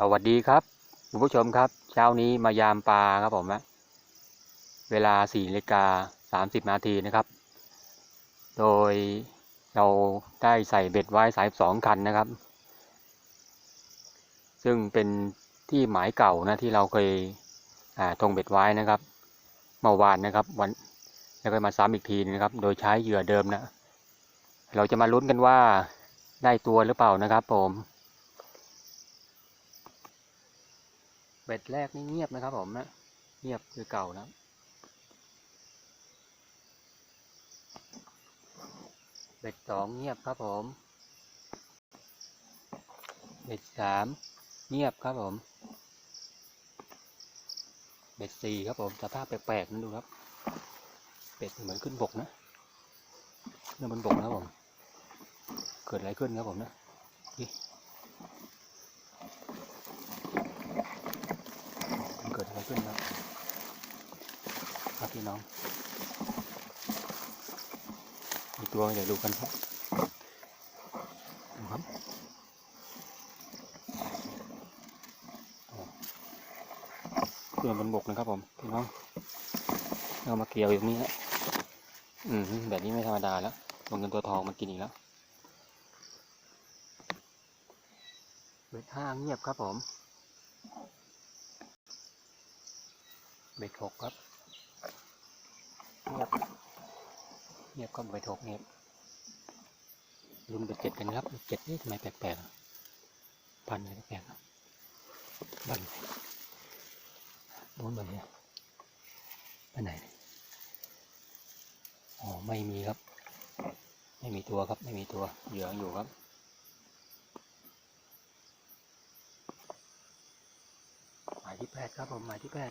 สวัสดีครับคุณผู้ชมครับ เช้านี้มายามปลาครับผมนะเวลา4นาฬิกา30นาทีนะครับ โดยเราได้ใส่เบ็ดไว้สายสองคันนะครับ ซึ่งเป็นที่หมายเก่านะที่เราเคยอ่าตรงเบ็ดไว้นะครับเมื่อวานนะครับวันแล้วก็มาซ้ำอีกทีนะครับ โดยใช้เหยื่อเดิมนะ เราจะมาลุ้นกันว่าได้ตัวหรือเปล่านะครับผม เบ็ดแรกนี่เงียบนะครับผมนะเงียบคือเก่านะเบ็ดสองเงียบครับผม เบ็ดสามเงียบครับผม เบ็ดสี่ครับผมสภาพแปลกๆนั่นดูครับ เบ็ดเหมือนขึ้นบกนะเรื่องบนบกนะผม เกิดอะไรขึ้นครับผมนะนี่มันเกิดอะไรขึ้นครับครับ พี่น้องมีตัวเดี๋ยวดูกันครับดูครับโอ้เกิดบนบกนะครับผมพี่น้องเอามาเกี่ยวอย่างนี้ฮะอืมแบบนี้ไม่ธรรมดาแล้วตัวเงินตัวทองมันกินอีกแล้วเบ็ดห้าเงียบครับผม เบ็ดหกครับ เงียบ เงียบก็เบ็ดหกเงียบลุ้นเบ็ดเจ็ดกันครับเบ็ดเจ็ดนี่ทำไมแปลกๆพันอะไรแปลกๆบันนู้นบันเนี่ยไปไหนอ๋อไม่มีครับ ไม่มีตัวครับ ไม่มีตัวเหยื่ออยู่ครับหมายที่แปดครับผมหมายที่แปด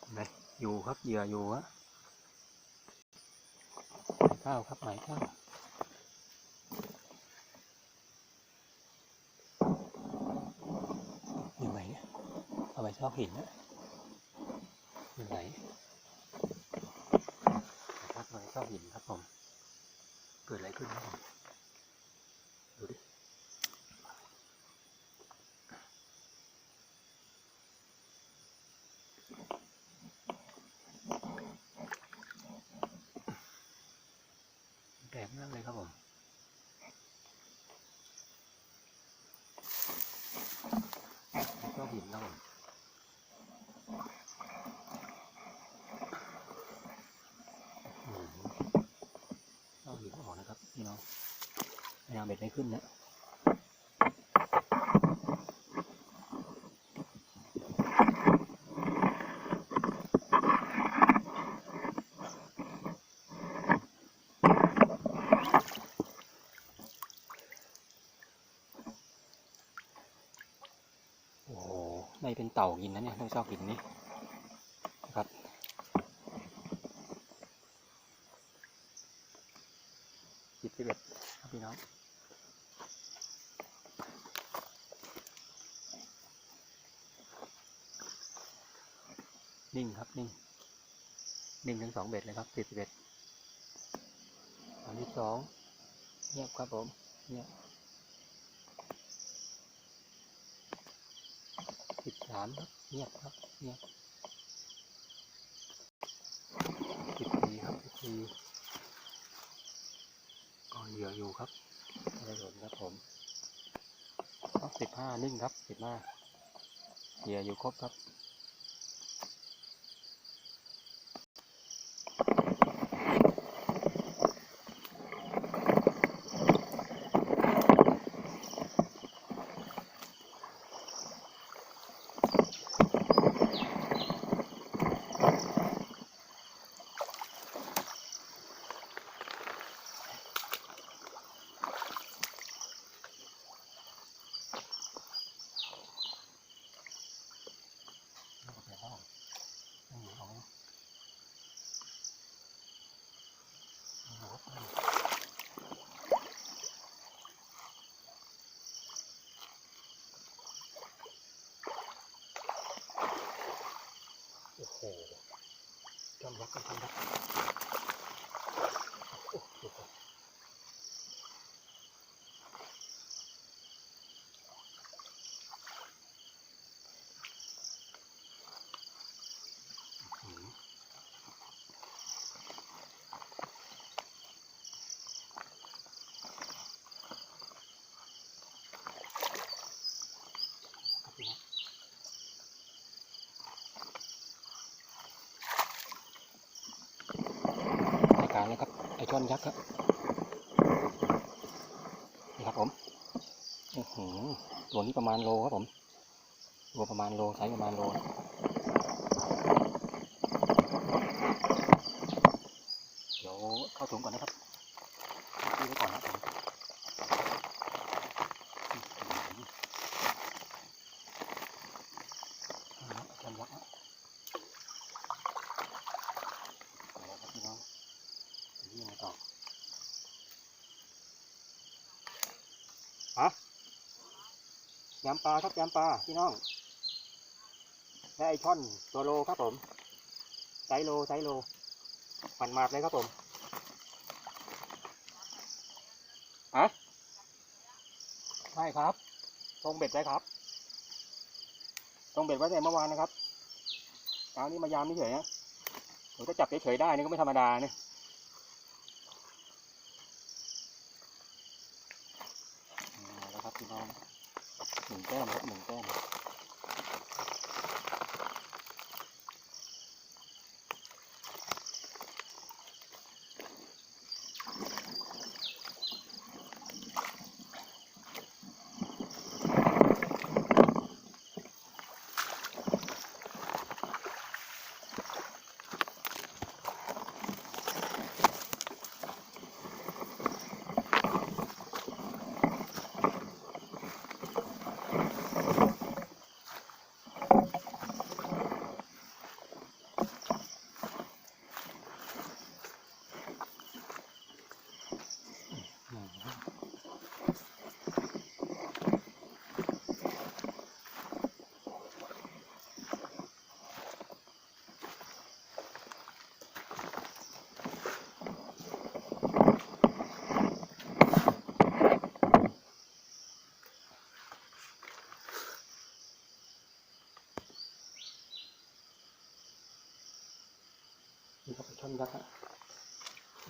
เห็นไหม อยู่ครับเหยื่ออยู่ฮะหมายเก้าครับหมายเก้าอยู่ไหนเนี่ยเอาไปชอบหินนะอยู่ไหนครับเอาไปชอบหินครับผม เกิดอะไรขึ้นครับผมดูดิ แปลกมากเลยครับผม ก็หินครับผมอืมเอาหินออกนะครับพี่น้องพยายามเบ็ดไม่ขึ้นนะโอ้โห ไม่เป็นเต่ากินนะเนี่ยต้องชอบหินนี่นะครับสิบสิบเอ็ดครับพี่น้องนิ่งครับนิ่งนิ่งทั้งสองเบ็ดเลยครับสิบสิบเอ็ดอันที่สองเงียบครับผมเงียบสิบสานครับเงียบครับเงียบสิบสี่ครับสิบสี่ก็เหยื่ออยู่ครับไม่หล่นครับผมสิบห้านิ่งครับสิบห้าเหยื่ออยู่ครบครับ kapanda. ช้อนยักษ์ครับนี่ครับผมอื้อหือตัวนี้ประมาณโลครับผมตัวประมาณโลไซส์ประมาณโลเดี๋ยวเข้าถุงก่อนนะครับที่ไว้ก่อนนะครับผมอื้อหือเอาละช่อนยักษ์นะเอาละครับพี่น้องเดี๋ยวยังไงต่อ ยำปลาครับยำปลาพี่น้องและไอช่อนตัวโลครับผมไซโลไซโลหมันมาดเลยครับผมฮะใช่ครับตรงเบ็ดไว้ครับตรงเบ็ดไว้แต่เมื่อวานนะครับเช้านี้มายามนี่เฉยนะผมจะจับเฉยๆได้นี่ก็ไม่ธรรมดาเนี่ยเอาแล้วครับพี่น้อง หนึ่ง แต้มครับหนึ่งแต้ม นี่ครับช่อนยักษ์อะ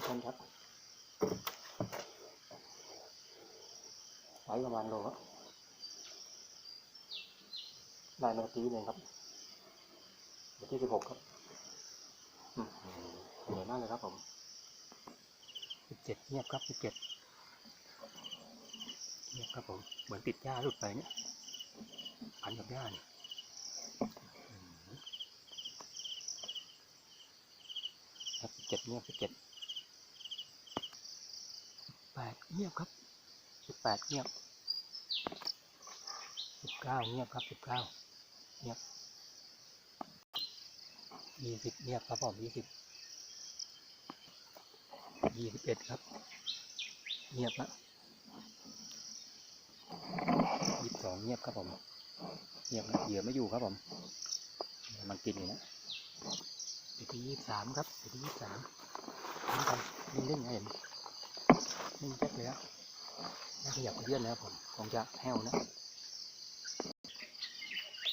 ช่อนยักษ์ไซส์ประมาณโลครับได้มาตีเลยครับวันที่สิบหกครับเหนื่อยมากเลยครับผมสิบเจ็ดเงียบครับสิบเจ็ดเงียบครับผม เหมือนติดหญ้าหลุดไปเนี่ยพันกับหญ้าเนี่ยอื้อหือครับสิบ เจ็ดเงียบสิบเจ็ดแปดเงียบครับสิบแปดเงียบสิบเก้าเงียบครับสิบเก้าเงียบยี่สิบเงียบครับผมยี่สิบยี่สิบเอ็ดครับเงียบละยี่สิบสองเงียบครับผมเงียบนะเหยื่อไม่อยู่ครับผม มันกินอยู่นะ เดี๋ยวที่ยี่สามครับเดี๋ยวที่ยี่สามนิ่งไปนิ่งๆให้เห็นนิ่งแจ๊กเลยครับน่าขยับเลื่อนแล้วผมคงจะแห้วนะ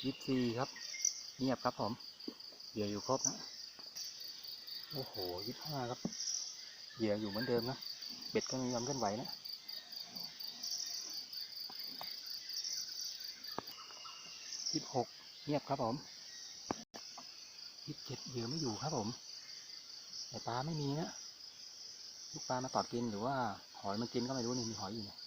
ยี่สี่ครับ เงียบครับผมเหยื่ออยู่ครบนะ โอ้โหยี่ห้าครับเหยื่ออยู่เหมือนเดิมนะ เบ็ดก็ไม่ยอมเคลื่อนไหวนะยี่หกเงียบครับผม ยี่เจ็ดเหยื่อไม่อยู่ครับผมแต่ปลาไม่มีนะลูกปลามาตอดกินหรือว่าหอยมันกินก็ไม่รู้นี่มีหอยอยู่เนี่ย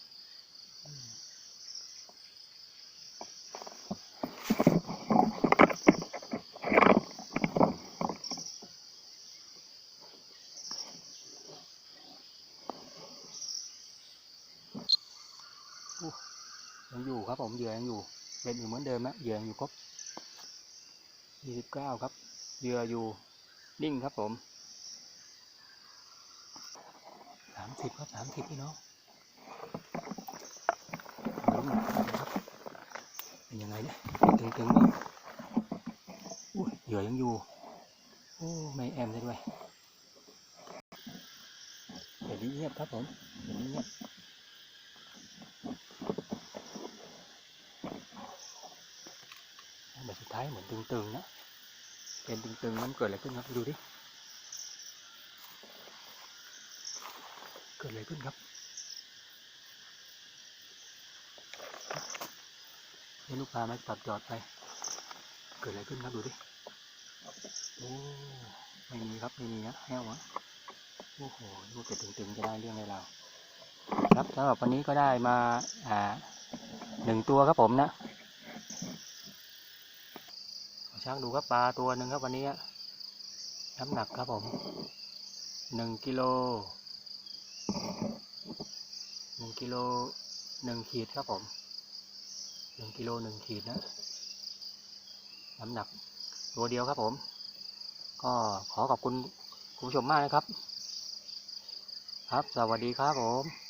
ยังอยู่ครับผมเหยื่อยังอยู่เป็นอยู่เหมือนเดิมนะเหยื่อยังอยู่ครบยี่สิบเก้าครับ เหยื่ออยู่นิ่งครับผมสามสิบครับสามสิบพี่น้องลุ้นหน่อยครับเป็นยังไงเนี่ยตึงตึงๆนี่อุ้ยเหยื่อยังอยู่โอ้ไม่แอมได้ด้วยเดี๋ยวนี้เงียบครับผมเดี๋ยวนี้เงียบแบบสุดท้ายเหมือนตึงๆนะ เป็นตึงๆนั้นเกิดอะไรขึ้นครับดูดิ เกิดอะไรขึ้นครับให้ลูกปลามาตัดจอดไป เกิดอะไรขึ้นครับดูดิ โอ้ ไม่มีครับไม่มีนะแห้วะโอ้โหลูกจะตึงๆจะได้เรื่องในเรา ครับสำหรับวันนี้ก็ได้มา อ่าหนึ่งตัวครับผมนะขอ ช่างดูครับปลาตัวหนึ่งครับวันนี้น้ำหนักครับผมหนึ่งกิโลหนึ่งกิโลหนึ่งขีดครับผมหนึ่งกิโลหนึ่งขีดนะน้ำหนักตัวเดียวครับผม ก็ขอขอบคุณคุณผู้ชมมากนะครับ ครับ สวัสดีครับผม